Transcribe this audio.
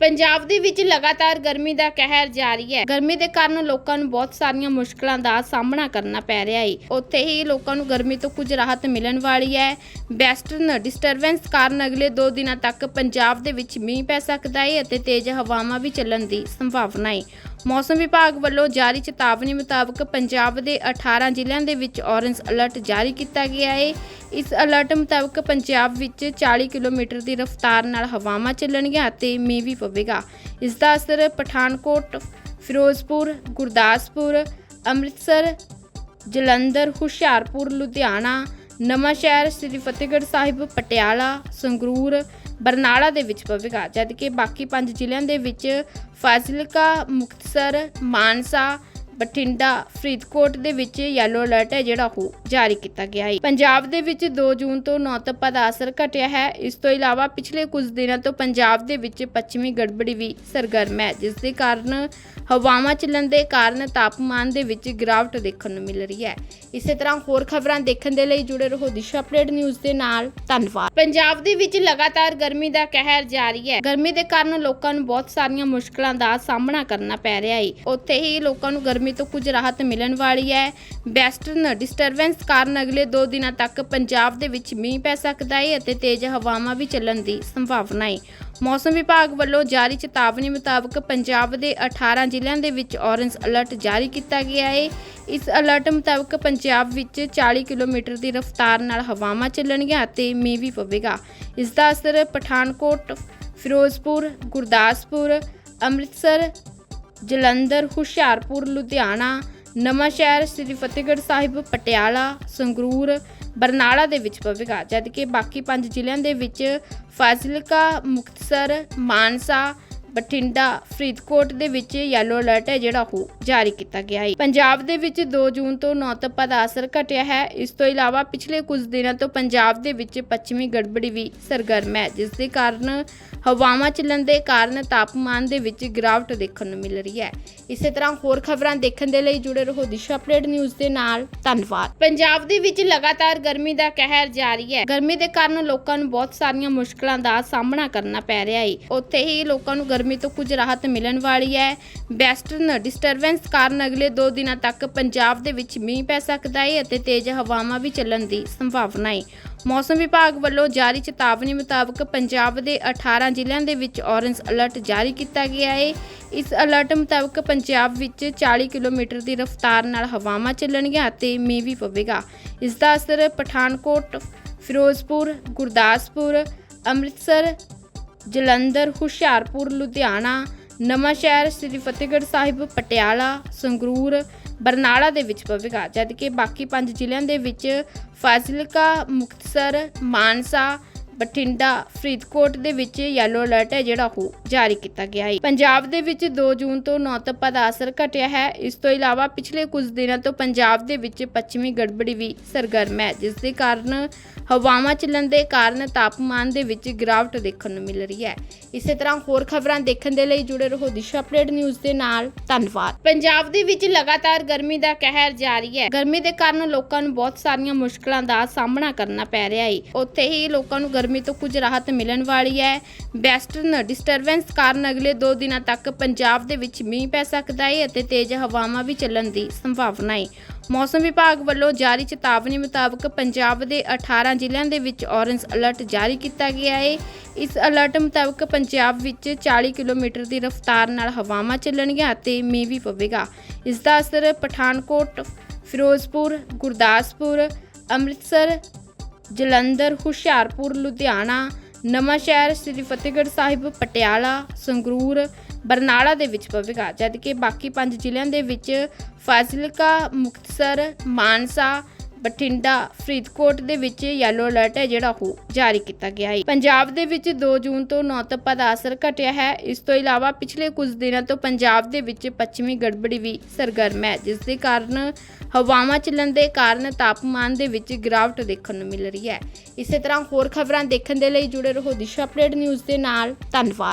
ਪੰਜਾਬ ਦੇ ਵਿੱਚ ਲਗਾਤਾਰ ਗਰਮੀ ਦਾ ਕਹਿਰ ਜਾਰੀ ਹੈ। ਗਰਮੀ ਦੇ ਕਾਰਨ ਲੋਕਾਂ ਨੂੰ ਬਹੁਤ ਸਾਰੀਆਂ ਮੁਸ਼ਕਲਾਂ ਦਾ ਸਾਹਮਣਾ ਕਰਨਾ ਪੈ ਰਿਹਾ ਹੈ ਉੱਥੇ ਹੀ ਲੋਕਾਂ ਨੂੰ ਗਰਮੀ ਤੋਂ ਕੁਝ ਰਾਹਤ ਮਿਲਣ ਵਾਲੀ ਹੈ। ਵੈਸਟਰਨ ਡਿਸਟਰਬੈਂਸ ਕਾਰਨ ਅਗਲੇ 2 ਦਿਨਾਂ ਤੱਕ ਪੰਜਾਬ ਦੇ ਵਿੱਚ ਮੀਂਹ ਪੈ ਸਕਦਾ ਹੈ ਅਤੇ ਤੇਜ਼ ਹਵਾਵਾਂ ਵੀ ਚੱਲਣ ਦੀ ਸੰਭਾਵਨਾ ਹੈ ਮੌਸਮ ਵਿਭਾਗ ਵੱਲੋਂ ਜਾਰੀ ਚੇਤਾਵਨੀ ਮੁਤਾਬਕ ਪੰਜਾਬ ਦੇ 18 ਜ਼ਿਲ੍ਹਿਆਂ ਦੇ ਵਿੱਚ ਔਰੰਜ ਅਲਰਟ ਜਾਰੀ ਕੀਤਾ ਗਿਆ ਹੈ ਇਸ ਅਲਰਟ ਮੁਤਾਬਕ ਪੰਜਾਬ ਵਿੱਚ 40 ਕਿਲੋਮੀਟਰ ਦੀ ਰਫ਼ਤਾਰ ਨਾਲ ਹਵਾਵਾਂ ਚੱਲਣਗੀਆਂ ਅਤੇ ਮੀਂਹ ਵੀ ਪਵੇਗਾ। ਇਸ ਦਾ ਅਸਰ ਪਠਾਨਕੋਟ, ਫਿਰੋਜ਼ਪੁਰ, ਗੁਰਦਾਸਪੁਰ, ਅੰਮ੍ਰਿਤਸਰ, ਜਲੰਧਰ, ਹੁਸ਼ਿਆਰਪੁਰ, ਲੁਧਿਆਣਾ ਨਵਾਂ ਸ਼ਹਿਰ ਸ੍ਰੀ ਫਤਿਹਗੜ੍ਹ ਸਾਹਿਬ, ਪਟਿਆਲਾ, ਸੰਗਰੂਰ ਬਰਨਾਲਾ ਦੇ ਵਿੱਚ ਪਵੇਗਾ ਜਦਕਿ ਬਾਕੀ ਪੰਜ ਜ਼ਿਲ੍ਹਿਆਂ ਦੇ ਵਿੱਚ ਫਾਜ਼ਿਲਕਾ ਮੁਕਤਸਰ ਮਾਨਸਾ ਬਠਿੰਡਾ ਫਰੀਦਕੋਟ ਦੇ ਵਿੱਚ ਯੈਲੋ ਅਲਰਟ ਹੈ ਜਿਹੜਾ ਉਹ ਜਾਰੀ ਕੀਤਾ ਗਿਆ ਹੈ। ਪੰਜਾਬ ਦੇ ਵਿੱਚ 2 ਜੂਨ ਤੋਂ ਨੌਤਪਾ ਦਾ ਅਸਰ ਘਟਿਆ ਹੈ। ਇਸ ਤੋਂ ਇਲਾਵਾ ਪਿਛਲੇ ਕੁਝ ਦਿਨਾਂ ਤੋਂ ਪੰਜਾਬ ਦੇ ਵਿੱਚ ਪੱਛਮੀ ਗੜਬੜੀ ਵੀ ਸਰਗਰਮ ਹੈ, ਜਿਸ ਦੇ ਕਾਰਨ ਹਵਾਵਾਂ ਚੱਲਣ ਦੇ ਕਾਰਨ ਤਾਪਮਾਨ ਦੇ ਵਿੱਚ ਗਿਰਾਵਟ ਦੇਖਣ ਨੂੰ ਮਿਲ ਰਹੀ ਹੈ। ਇਸੇ ਤਰ੍ਹਾਂ ਹੋਰ ਖਬਰਾਂ ਦੇਖਣ ਦੇ ਲਈ ਜੁੜੇ ਰਹੋ ਦਿਸ਼ਾ ਅਪਡੇਟ ਨਿਊਜ਼ ਦੇ ਨਾਲ। ਧੰਨਵਾਦ। ਪੰਜਾਬ ਦੇ ਵਿੱਚ ਲਗਾਤਾਰ ਗਰਮੀ ਦਾ ਕਹਿਰ ਜਾਰੀ ਹੈ। ਗਰਮੀ ਦੇ ਕਾਰਨ ਲੋਕਾਂ ਨੂੰ ਬਹੁਤ ਸਾਰੀਆਂ ਮੁਸ਼ਕਲਾਂ ਦਾ ਸਾਹਮਣਾ ਕਰਨਾ ਪੈ ਰਿਹਾ ਹੈ। ਉੱਥੇ ਹੀ ਲੋਕਾਂ ਨੂੰ ਗਰਮੀ ਤੋਂ ਕੁਝ ਰਾਹਤ ਮਿਲਣ ਵਾਲੀ ਹੈ। ਵੈਸਟਰਨ ਡਿਸਟਰਬੈਂਸ ਕਾਰਨ ਅਗਲੇ 2 ਦਿਨਾਂ ਤੱਕ ਪੰਜਾਬ ਦੇ ਵਿੱਚ ਮੀਂਹ ਪੈ ਸਕਦਾ ਹੈ ਅਤੇ ਤੇਜ਼ ਹਵਾਵਾਂ ਵੀ ਚੱਲਣ ਦੀ ਸੰਭਾਵਨਾ ਹੈ ਮੌਸਮ ਵਿਭਾਗ ਵੱਲੋਂ ਜਾਰੀ ਚੇਤਾਵਨੀ ਮੁਤਾਬਕ ਪੰਜਾਬ ਦੇ 18 ਜ਼ਿਲ੍ਹਿਆਂ ਦੇ ਵਿੱਚ ਔਰੰਜ ਅਲਰਟ ਜਾਰੀ ਕੀਤਾ ਗਿਆ ਹੈ ਇਸ ਅਲਰਟ ਮੁਤਾਬਕ ਪੰਜਾਬ ਵਿੱਚ 40 ਕਿਲੋਮੀਟਰ ਦੀ ਰਫ਼ਤਾਰ ਨਾਲ ਹਵਾਵਾਂ ਚੱਲਣਗੀਆਂ ਅਤੇ ਮੀਂਹ ਵੀ ਪਵੇਗਾ। ਇਸ ਦਾ ਅਸਰ ਪਠਾਨਕੋਟ, ਫਿਰੋਜ਼ਪੁਰ, ਗੁਰਦਾਸਪੁਰ, ਅੰਮ੍ਰਿਤਸਰ ਜਲੰਧਰ, ਹੁਸ਼ਿਆਰਪੁਰ, ਲੁਧਿਆਣਾ, ਨਵਾਂਸ਼ਹਿਰ, ਸ੍ਰੀ ਫਤਿਹਗੜ੍ਹ ਸਾਹਿਬ, ਪਟਿਆਲਾ, ਸੰਗਰੂਰ, ਬਰਨਾਲਾ ਦੇ ਵਿੱਚ ਪਵੇਗਾ, ਜਦਕਿ ਬਾਕੀ ਪੰਜ ਜ਼ਿਲ੍ਹਿਆਂ ਦੇ ਵਿੱਚ ਫਾਜ਼ਿਲਕਾ, ਮੁਕਤਸਰ, ਮਾਨਸਾ, ਬਠਿੰਡਾ, ਫਰੀਦਕੋਟ ਦੇ ਵਿੱਚ ਯੈਲੋ ਅਲਰਟ ਹੈ ਜਿਹੜਾ ਉਹ ਜਾਰੀ ਕੀਤਾ ਗਿਆ ਹੈ। ਪੰਜਾਬ ਦੇ ਵਿੱਚ 2 ਜੂਨ ਤੋਂ ਨੌਤਪਾ ਦਾ ਅਸਰ ਘਟਿਆ ਹੈ। ਇਸ ਤੋਂ ਇਲਾਵਾ ਪਿਛਲੇ ਕੁਝ ਦਿਨਾਂ ਤੋਂ ਪੰਜਾਬ ਦੇ ਵਿੱਚ ਪੱਛਮੀ ਗੜਬੜੀ ਵੀ ਸਰਗਰਮ ਹੈ, ਜਿਸ ਦੇ ਕਾਰਨ ਹਵਾਵਾਂ ਚੱਲਣ ਦੇ ਕਾਰਨ ਤਾਪਮਾਨ ਦੇ ਵਿੱਚ ਗਿਰਾਵਟ ਦੇਖਣ ਨੂੰ ਮਿਲ ਰਹੀ ਹੈ। ਇਸੇ ਤਰ੍ਹਾਂ ਹੋਰ ਖਬਰਾਂ ਦੇਖਣ ਦੇ ਲਈ ਜੁੜੇ ਰਹੋ ਦਿਸ਼ਾ ਅਪਡੇਟ ਨਿਊਜ਼ ਦੇ ਨਾਲ। ਧੰਨਵਾਦ। ਪੰਜਾਬ ਦੇ ਵਿੱਚ ਲਗਾਤਾਰ ਗਰਮੀ ਦਾ ਕਹਿਰ ਜਾਰੀ ਹੈ। ਗਰਮੀ ਦੇ ਕਾਰਨ ਲੋਕਾਂ ਨੂੰ ਬਹੁਤ ਸਾਰੀਆਂ ਮੁਸ਼ਕਲਾਂ ਦਾ ਸਾਹਮਣਾ ਕਰਨਾ ਪੈ ਰਿਹਾ ਹੈ ਉੱਥੇ ਹੀ ਲੋਕਾਂ ਨੂੰ ਗਰਮੀ ਤੋਂ ਕੁਝ ਰਾਹਤ ਮਿਲਣ ਵਾਲੀ ਹੈ। ਵੈਸਟਰਨ ਡਿਸਟਰਬੈਂਸ ਕਾਰਨ ਅਗਲੇ 2 ਦਿਨਾਂ ਤੱਕ ਪੰਜਾਬ ਦੇ ਵਿੱਚ ਮੀਂਹ ਪੈ ਸਕਦਾ ਹੈ ਅਤੇ ਤੇਜ਼ ਹਵਾਵਾਂ ਵੀ ਚੱਲਣ ਦੀ ਸੰਭਾਵਨਾ ਹੈ ਮੌਸਮ ਵਿਭਾਗ ਵੱਲੋਂ ਜਾਰੀ ਚੇਤਾਵਨੀ ਮੁਤਾਬਕ ਪੰਜਾਬ ਦੇ 18 ਜ਼ਿਲ੍ਹਿਆਂ ਦੇ ਵਿੱਚ ਔਰੰਜ ਅਲਰਟ ਜਾਰੀ ਕੀਤਾ ਗਿਆ ਹੈ ਇਸ ਅਲਰਟ ਮੁਤਾਬਕ ਪੰਜਾਬ ਵਿੱਚ 40 ਕਿਲੋਮੀਟਰ ਦੀ ਰਫ਼ਤਾਰ ਨਾਲ ਹਵਾਵਾਂ ਚੱਲਣਗੀਆਂ ਅਤੇ ਮੀਂਹ ਵੀ ਪਵੇਗਾ। ਇਸ ਦਾ ਅਸਰ ਪਠਾਨਕੋਟ, ਫਿਰੋਜ਼ਪੁਰ, ਗੁਰਦਾਸਪੁਰ, ਅੰਮ੍ਰਿਤਸਰ, ਜਲੰਧਰ, ਹੁਸ਼ਿਆਰਪੁਰ, ਲੁਧਿਆਣਾ ਨਵਾਂ ਸ਼ਹਿਰ ਸ੍ਰੀ ਫਤਿਹਗੜ੍ਹ ਸਾਹਿਬ, ਪਟਿਆਲਾ, ਸੰਗਰੂਰ ਬਰਨਾਲਾ ਦੇ ਵਿੱਚ ਪਵੇਗਾ ਜਦਕਿ ਬਾਕੀ ਪੰਜ ਜ਼ਿਲ੍ਹਿਆਂ ਦੇ ਵਿੱਚ ਫਾਜ਼ਿਲਕਾ ਮੁਕਤਸਰ ਮਾਨਸਾ ਬਠਿੰਡਾ ਫਰੀਦਕੋਟ ਦੇ ਵਿੱਚ ਯੈਲੋ ਅਲਰਟ ਹੈ ਜਿਹੜਾ ਉਹ ਜਾਰੀ ਕੀਤਾ ਗਿਆ ਹੈ। ਪੰਜਾਬ ਦੇ ਵਿੱਚ 2 ਜੂਨ ਤੋਂ ਨੌਤਪਾ ਦਾ ਅਸਰ ਘਟਿਆ ਹੈ। ਇਸ ਤੋਂ ਇਲਾਵਾ ਪਿਛਲੇ ਕੁਝ ਦਿਨਾਂ ਤੋਂ ਪੰਜਾਬ ਦੇ ਵਿੱਚ ਪੱਛਮੀ ਗੜਬੜੀ ਵੀ ਸਰਗਰਮ ਹੈ, ਜਿਸ ਦੇ ਕਾਰਨ ਹਵਾਵਾਂ ਚੱਲਣ ਦੇ ਕਾਰਨ ਤਾਪਮਾਨ ਦੇ ਵਿੱਚ ਗਿਰਾਵਟ ਦੇਖਣ ਨੂੰ ਮਿਲ ਰਹੀ ਹੈ। ਇਸੇ ਤਰ੍ਹਾਂ ਹੋਰ ਖਬਰਾਂ ਦੇਖਣ ਦੇ ਲਈ ਜੁੜੇ ਰਹੋ ਦਿਸ਼ਾ ਅਪਡੇਟ ਨਿਊਜ਼ ਦੇ ਨਾਲ। ਧੰਨਵਾਦ। ਪੰਜਾਬ ਦੇ ਵਿੱਚ ਲਗਾਤਾਰ ਗਰਮੀ ਦਾ ਕਹਿਰ ਜਾਰੀ ਹੈ। ਗਰਮੀ ਦੇ ਕਾਰਨ ਲੋਕਾਂ ਨੂੰ ਬਹੁਤ ਸਾਰੀਆਂ ਮੁਸ਼ਕਲਾਂ ਦਾ ਸਾਹਮਣਾ ਕਰਨਾ ਪੈ ਰਿਹਾ ਹੈ। ਉੱਥੇ ਹੀ ਲੋਕਾਂ ਨੂੰ ਗਰਮੀ ਤੋਂ ਕੁਝ ਰਾਹਤ ਮਿਲਣ ਵਾਲੀ ਹੈ। ਵੈਸਟਰਨ ਡਿਸਟਰਬੈਂਸ ਕਾਰਨ ਅਗਲੇ 2 ਦਿਨਾਂ ਤੱਕ ਪੰਜਾਬ ਦੇ ਵਿੱਚ ਮੀਂਹ ਪੈ ਸਕਦਾ ਹੈ ਅਤੇ ਤੇਜ਼ ਹਵਾਵਾਂ ਵੀ ਚੱਲਣ ਦੀ ਸੰਭਾਵਨਾ ਹੈ। ਮੌਸਮ ਵਿਭਾਗ ਵੱਲੋਂ ਜਾਰੀ ਚੇਤਾਵਨੀ ਮੁਤਾਬਕ ਪੰਜਾਬ ਦੇ 18 ਜ਼ਿਲ੍ਹਿਆਂ ਦੇ ਵਿੱਚ ਔਰੰਜ ਅਲਰਟ ਜਾਰੀ ਕੀਤਾ ਗਿਆ ਹੈ। ਇਸ ਅਲਰਟ ਮੁਤਾਬਕ ਪੰਜਾਬ ਵਿੱਚ 40 ਕਿਲੋਮੀਟਰ ਦੀ ਰਫ਼ਤਾਰ ਨਾਲ ਹਵਾਵਾਂ ਚੱਲਣਗੀਆਂ ਅਤੇ ਮੀਂਹ ਵੀ ਪਵੇਗਾ। ਇਸ ਦਾ ਅਸਰ ਪਠਾਨਕੋਟ, ਫਿਰੋਜ਼ਪੁਰ, ਗੁਰਦਾਸਪੁਰ, ਅੰਮ੍ਰਿਤਸਰ ਜਲੰਧਰ, ਹੁਸ਼ਿਆਰਪੁਰ, ਲੁਧਿਆਣਾ ਨਵਾਂਸ਼ਹਿਰ ਸ੍ਰੀ ਫਤਿਹਗੜ੍ਹ ਸਾਹਿਬ, ਪਟਿਆਲਾ, ਸੰਗਰੂਰ, ਬਰਨਾਲਾ ਦੇ ਵਿੱਚ ਪਵੇਗਾ, ਜਦਕਿ ਬਾਕੀ ਪੰਜ ਜ਼ਿਲ੍ਹਿਆਂ ਦੇ ਵਿੱਚ ਫਾਜ਼ਿਲਕਾ, ਮੁਕਤਸਰ, ਮਾਨਸਾ ਬਠਿੰਡਾ ਫਰੀਦਕੋਟ ਦੇ ਵਿੱਚ ਯੈਲੋ ਅਲਰਟ ਹੈ ਜਿਹੜਾ ਉਹ ਜਾਰੀ ਕੀਤਾ ਗਿਆ ਹੈ। ਪੰਜਾਬ ਦੇ ਵਿੱਚ 2 ਜੂਨ ਤੋਂ ਨੌਤਪਾ ਦਾ ਅਸਰ ਘਟਿਆ ਹੈ। ਇਸ ਤੋਂ ਇਲਾਵਾ ਪਿਛਲੇ ਕੁਝ ਦਿਨਾਂ ਤੋਂ ਪੰਜਾਬ ਦੇ ਵਿੱਚ ਪੱਛਮੀ ਗੜਬੜੀ ਵੀ ਸਰਗਰਮ ਹੈ, ਜਿਸ ਦੇ ਕਾਰਨ ਹਵਾਵਾਂ ਚੱਲਣ ਦੇ ਕਾਰਨ ਤਾਪਮਾਨ ਦੇ ਵਿੱਚ ਗਿਰਾਵਟ ਦੇਖਣ ਨੂੰ ਮਿਲ ਰਹੀ ਹੈ। ਇਸੇ ਤਰ੍ਹਾਂ ਹੋਰ ਖਬਰਾਂ ਦੇਖਣ ਦੇ ਲਈ ਜੁੜੇ ਰਹੋ ਦਿਸ਼ਾ ਅਪਡੇਟ ਨਿਊਜ਼ ਦੇ ਨਾਲ। ਧੰਨਵਾਦ।